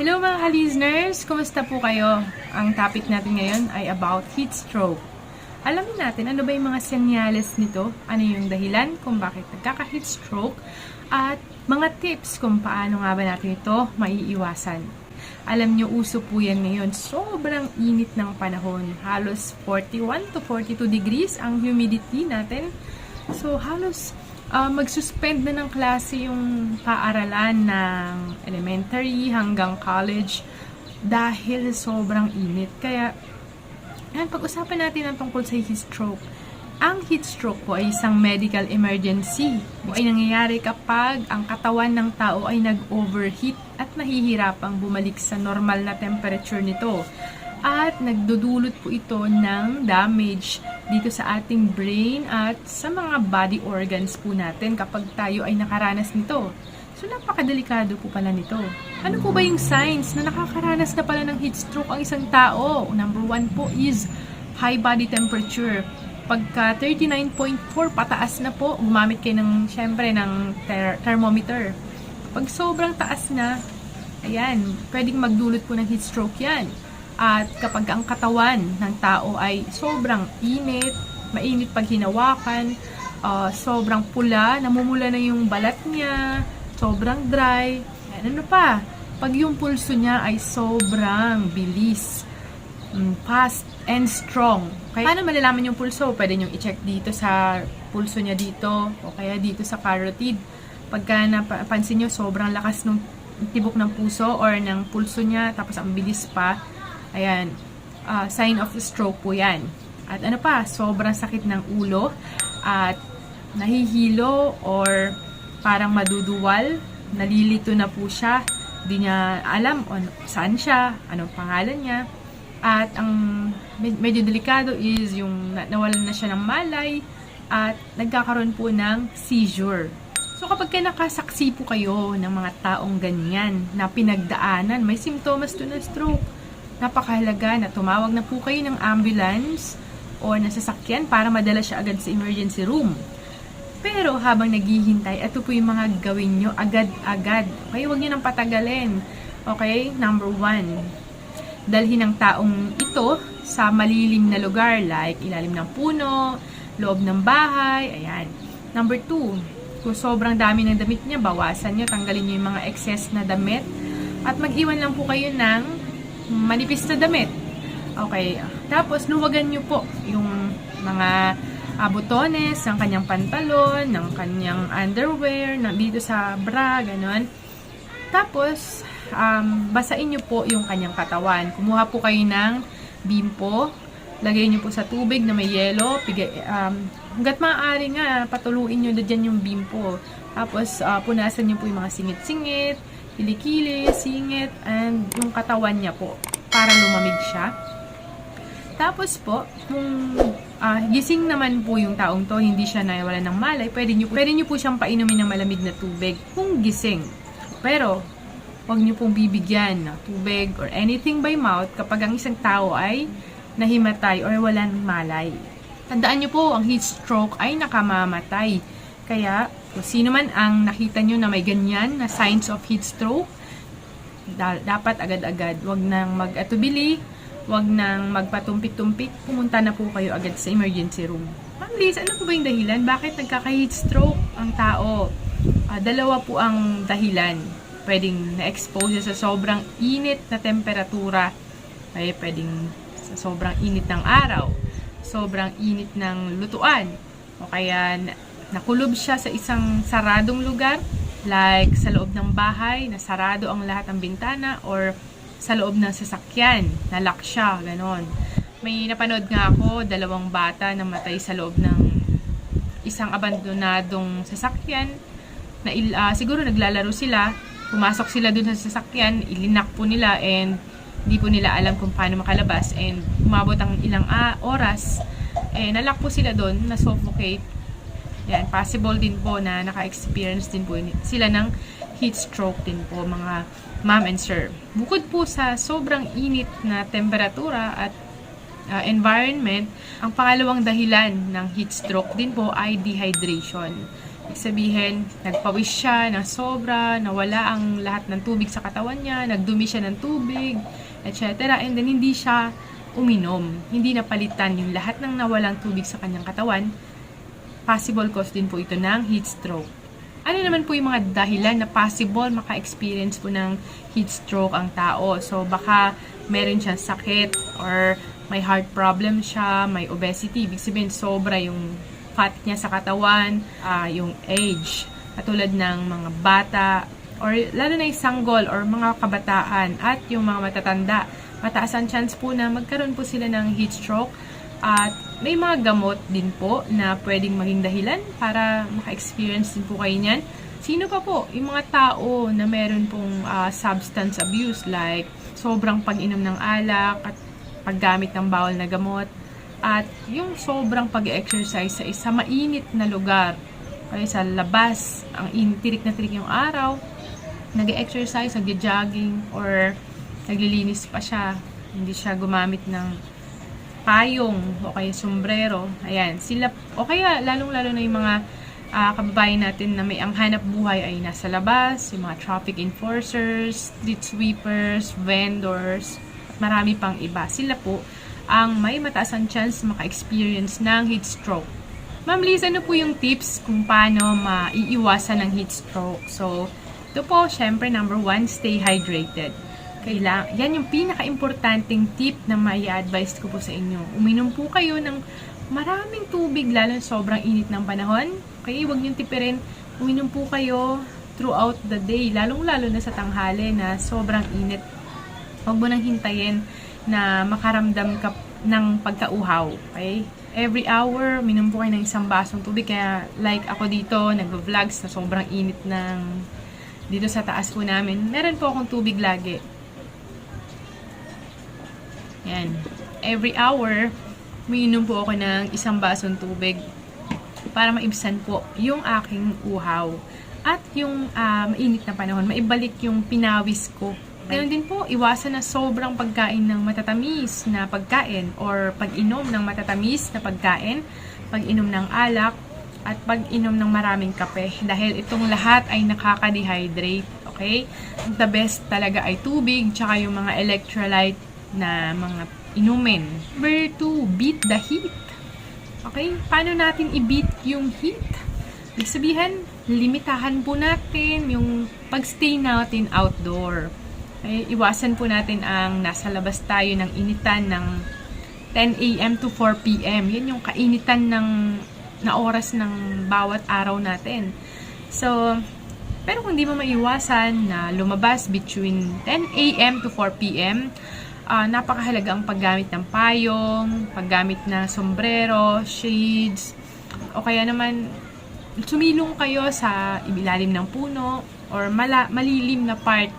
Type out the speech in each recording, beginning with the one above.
Hello mga ka-listeners! Kumusta po kayo? Ang topic natin ngayon ay about heat stroke. Alamin natin ano ba yung mga senyales nito, ano yung dahilan kung bakit nagkaka-heat stroke, at mga tips kung paano nga ba natin ito maiiwasan. Alam nyo, uso po yan ngayon. Sobrang init ng panahon. Halos 41 to 42 degrees ang humidity natin. So, halos uh, mag-suspend na ng klase yung paaralan ng elementary hanggang college dahil sobrang init. Kaya, yan, pag-usapan natin ang tungkol sa heat stroke. Ang heat stroke po ay isang medical emergency. O ay nangyayari kapag ang katawan ng tao ay nag-overheat at nahihirapang bumalik sa normal na temperature nito. At nagdudulot po ito ng damage dito sa ating brain at sa mga body organs po natin kapag tayo ay nakaranas nito. So, napakadelikado po pala nito. Ano po ba yung signs na nakakaranas na pala ng heat stroke ang isang tao? Number one po is high body temperature. Pagka 39.4 pataas na po, gumamit kayo ng, syempre, ng ter- thermometer. Pag sobrang taas na, ayan, pwedeng magdulot po ng heat stroke yan. At kapag ang katawan ng tao ay sobrang init, mainit pag hinawakan, uh, sobrang pula, namumula na yung balat niya, sobrang dry, yan, ano pa, pag yung pulso niya ay sobrang bilis, mm, fast and strong. Kaya, paano malalaman yung pulso? Pwede nyo i-check dito sa pulso niya dito o kaya dito sa carotid. Pagka napansin nyo, sobrang lakas ng tibok ng puso or ng pulso niya tapos ang bilis pa, ayan, uh, sign of stroke po yan. At ano pa, sobrang sakit ng ulo at nahihilo or parang maduduwal, nalilito na po siya, hindi niya alam on, saan siya, anong pangalan niya. At ang medyo delikado is yung nawalan na siya ng malay at nagkakaroon po ng seizure. So kapag ka nakasaksi po kayo ng mga taong ganyan na pinagdaanan, may simptomas to na stroke, napakahalaga na tumawag na po kayo ng ambulance o nasasakyan para madala siya agad sa emergency room. Pero habang naghihintay, ito po yung mga gawin nyo agad-agad. Okay, huwag nyo nang patagalin. Okay, number one, dalhin ng taong ito sa malilim na lugar like ilalim ng puno, loob ng bahay, ayan. Number two, kung sobrang dami ng damit niya, bawasan nyo, tanggalin nyo yung mga excess na damit at mag-iwan lang po kayo ng manipis na damit. Okay, tapos luwagan nyo po yung mga uh, butones ng kanyang pantalon, ng kanyang underwear, na dito sa bra, ganon. Tapos, um, basain nyo po yung kanyang katawan. Kumuha po kayo ng bimpo, lagay nyo po sa tubig na may yelo, pigay, um, hanggat maaari nga, patuluin nyo na dyan yung bimpo. Tapos, uh, punasan nyo po yung mga singit-singit, kilikili, singit, and yung katawan niya po, para lumamig siya. Tapos po, kung uh, gising naman po yung taong to, hindi siya nawala ng malay, pwede nyo, pwede nyo po siyang painumin ng malamig na tubig kung gising. Pero, huwag nyo pong bibigyan ng tubig or anything by mouth kapag ang isang tao ay nahimatay or walang malay. Tandaan nyo po, ang heat stroke ay nakamamatay. Kaya, kung sino man ang nakita nyo na may ganyan na signs of heat stroke, da- dapat agad-agad. Huwag nang mag-atubili, huwag nang magpatumpik-tumpik, pumunta na po kayo agad sa emergency room. Ma'am Liz, ano po ba yung dahilan? Bakit nagkaka-heat stroke ang tao? Uh, dalawa po ang dahilan. Pwedeng na-expose sa sobrang init na temperatura. Ay, pwedeng sa sobrang init ng araw. Sobrang init ng lutuan. O kaya nakulob siya sa isang saradong lugar. Like sa loob ng bahay, na sarado ang lahat ng bintana. Or sa loob ng sasakyan, nalock siya, ganon. May napanood nga ako, dalawang bata na matay sa loob ng isang abandonadong sasakyan na uh, siguro naglalaro sila, pumasok sila dun sa sasakyan, ilinak po nila and hindi po nila alam kung paano makalabas and umabot ang ilang uh, oras eh nalak po sila doon na suffocate yan possible din po na naka-experience din po sila ng heat stroke din po mga ma'am and sir bukod po sa sobrang init na temperatura at uh, environment ang pangalawang dahilan ng heat stroke din po ay dehydration Ibig sabihin, nagpawis siya ng sobra, nawala ang lahat ng tubig sa katawan niya, nagdumi siya ng tubig, etc. And then, hindi siya uminom. Hindi napalitan yung lahat ng nawalang tubig sa kanyang katawan. Possible cause din po ito ng heat stroke. Ano naman po yung mga dahilan na possible maka-experience po ng heat stroke ang tao? So, baka meron siyang sakit or may heart problem siya, may obesity. Ibig sabihin, sobra yung fat niya sa katawan, ah, yung age. Katulad ng mga bata, or lalo na yung sanggol or mga kabataan at yung mga matatanda. Mataas ang chance po na magkaroon po sila ng heat stroke at may mga gamot din po na pwedeng maging dahilan para maka-experience din po kayo niyan. Sino pa po? Yung mga tao na meron pong ah, substance abuse like sobrang pag-inom ng alak at paggamit ng bawal na gamot at yung sobrang pag-exercise sa isa mainit na lugar. Kaya sa labas, ang in, tirik na tirik yung araw, nag-exercise, nag-jogging, or naglilinis pa siya. Hindi siya gumamit ng payong o kaya sombrero. Ayan, sila, o kaya lalong-lalo na yung mga ah, kababayan natin na may ang hanap buhay ay nasa labas, yung mga traffic enforcers, street sweepers, vendors, marami pang iba. Sila po ang may mataas ang chance maka-experience ng heat stroke. Ma'am Liz, ano po yung tips kung paano maiiwasan ng heat stroke? So, ito po, syempre, number one, stay hydrated. Kailang, yan yung pinaka-importanting tip na mai advise ko po sa inyo. Uminom po kayo ng maraming tubig, lalo sobrang init ng panahon. Okay, huwag niyong tipirin. Uminom po kayo throughout the day, lalong-lalo na sa tanghali na sobrang init. Huwag mo nang hintayin na makaramdam ka ng pagkauhaw. Okay? Every hour, minum po kayo ng isang basong tubig. Kaya like ako dito, nag-vlogs na sobrang init ng dito sa taas po namin. Meron po akong tubig lagi. Yan. Every hour, umiinom po ako ng isang basong tubig para maibsan po yung aking uhaw. At yung ah, mainit na panahon, maibalik yung pinawis ko. Ganun din po, iwasan na sobrang pagkain ng matatamis na pagkain or pag-inom ng matatamis na pagkain, pag-inom ng alak, at pag-inom ng maraming kape. Dahil itong lahat ay nakaka-dehydrate. Okay? The best talaga ay tubig, tsaka yung mga electrolyte na mga inumin. Number two, beat the heat. Okay? Paano natin i-beat yung heat? Ibig sabihin, limitahan po natin yung pag-stay natin outdoor. Okay? Iwasan po natin ang nasa labas tayo ng initan ng 10 a.m. to 4 p.m. Yan yung kainitan ng na oras ng bawat araw natin. So, pero kung di mo maiwasan na lumabas between 10 a.m. to 4 p.m., ah, napakahalaga ang paggamit ng payong, paggamit ng sombrero, shades, o kaya naman sumilong kayo sa ibilalim ng puno or mala, malilim na part.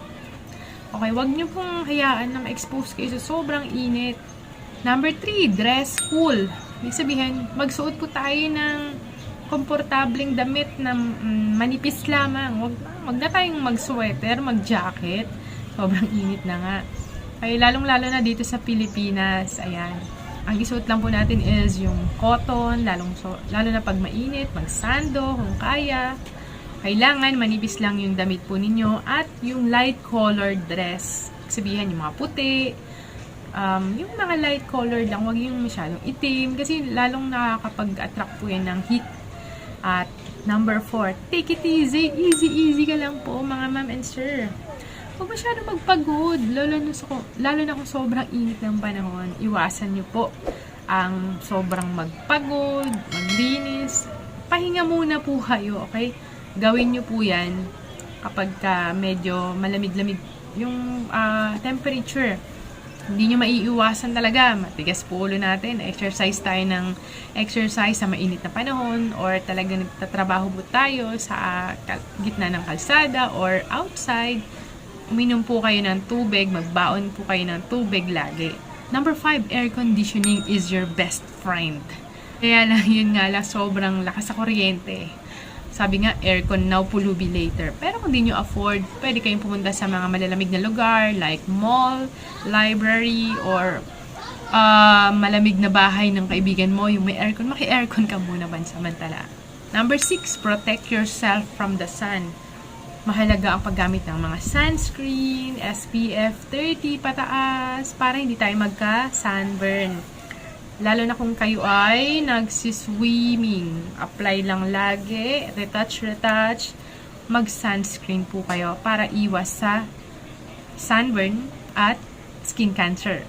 Okay, wag niyo pong hayaan na ma-expose kayo sa sobrang init. Number 3, dress cool. Ibig sabihin, magsuot po tayo ng komportabling damit na mm, manipis lamang. Wag, wag na tayong mag-sweater, mag-jacket. Sobrang init na nga. Ay, lalong-lalo na dito sa Pilipinas, ayan. Ang isuot lang po natin is yung cotton, lalong so, lalo na pag mainit, magsando kung kaya. Kailangan manipis lang yung damit po ninyo at yung light colored dress. Sabihin yung mga puti, um, yung mga light colored lang, wag yung masyadong itim kasi lalong nakakapag-attract po yan ng heat. At number 4, take it easy. Easy, easy ka lang po mga ma'am and sir. Huwag masyadong magpagod, lalo na, sa, lalo na kung sobrang init ng panahon. Iwasan nyo po ang sobrang magpagod, maglinis. Pahinga muna po kayo, okay? Gawin nyo po yan kapag ka medyo malamig-lamig yung ah, temperature hindi nyo maiiwasan talaga. Matigas po ulo natin. Exercise tayo ng exercise sa mainit na panahon or talaga nagtatrabaho po tayo sa kal- gitna ng kalsada or outside. Uminom po kayo ng tubig, magbaon po kayo ng tubig lagi. Number 5, air conditioning is your best friend. Kaya lang, yun nga lang, sobrang lakas sa kuryente. Sabi nga, aircon now, pulubi later. Pero kung di nyo afford, pwede kayong pumunta sa mga malalamig na lugar like mall, library, or ah, malamig na bahay ng kaibigan mo, yung may aircon, maki-aircon ka muna pansamantala. Number 6, protect yourself from the sun. Mahalaga ang paggamit ng mga sunscreen, SPF 30 pataas para hindi tayo magka-sunburn. Lalo na kung kayo ay nagsiswimming. Apply lang lagi, retouch, retouch. Mag-sunscreen po kayo para iwas sa sunburn at skin cancer.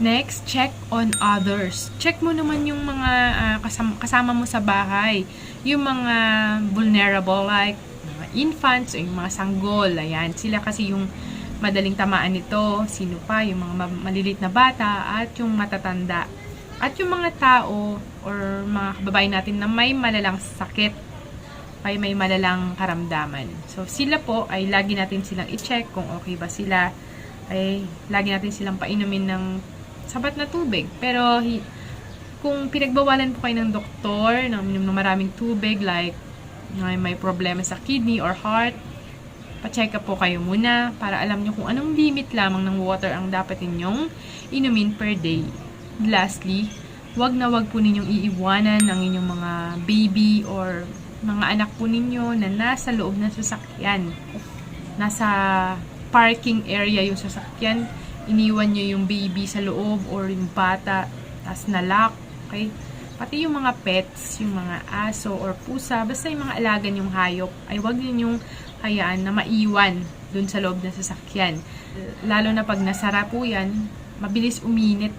Next, check on others. Check mo naman yung mga ah, kasama, kasama mo sa bahay. Yung mga vulnerable like infants o yung mga sanggol. Ayan, sila kasi yung madaling tamaan nito. Sino pa? Yung mga ma- malilit na bata at yung matatanda. At yung mga tao or mga kababayan natin na may malalang sakit ay may malalang karamdaman. So, sila po ay lagi natin silang i-check kung okay ba sila. Ay, lagi natin silang painumin ng sapat na tubig. Pero, kung pinagbawalan po kayo ng doktor, ng uminom ng maraming tubig, like may, may problema sa kidney or heart, pa-check up po kayo muna para alam nyo kung anong limit lamang ng water ang dapat ninyong inumin per day. Lastly, wag na wag po ninyong iiwanan ang inyong mga baby or mga anak po ninyo na nasa loob ng sasakyan. Nasa parking area yung sasakyan, iniwan nyo yung baby sa loob or yung bata, tas na-lock, okay? Pati yung mga pets, yung mga aso or pusa, basta yung mga alagan yung hayop, ay wag ninyong hayaan na maiwan dun sa loob ng sasakyan. Lalo na pag nasara po yan, mabilis uminit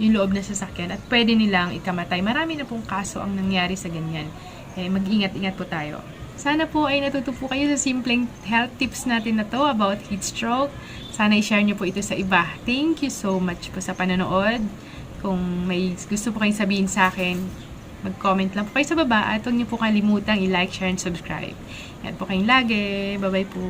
yung loob ng sasakyan at pwede nilang ikamatay. Marami na pong kaso ang nangyari sa ganyan. Eh, mag-ingat-ingat po tayo. Sana po ay natuto po kayo sa simpleng health tips natin na to about heat stroke. Sana i-share nyo po ito sa iba. Thank you so much po sa panonood. Kung may gusto po kayong sabihin sa akin, mag-comment lang po kayo sa baba at huwag niyo po kalimutang i-like, share, and subscribe. Yan po kayong lagi. Bye-bye po.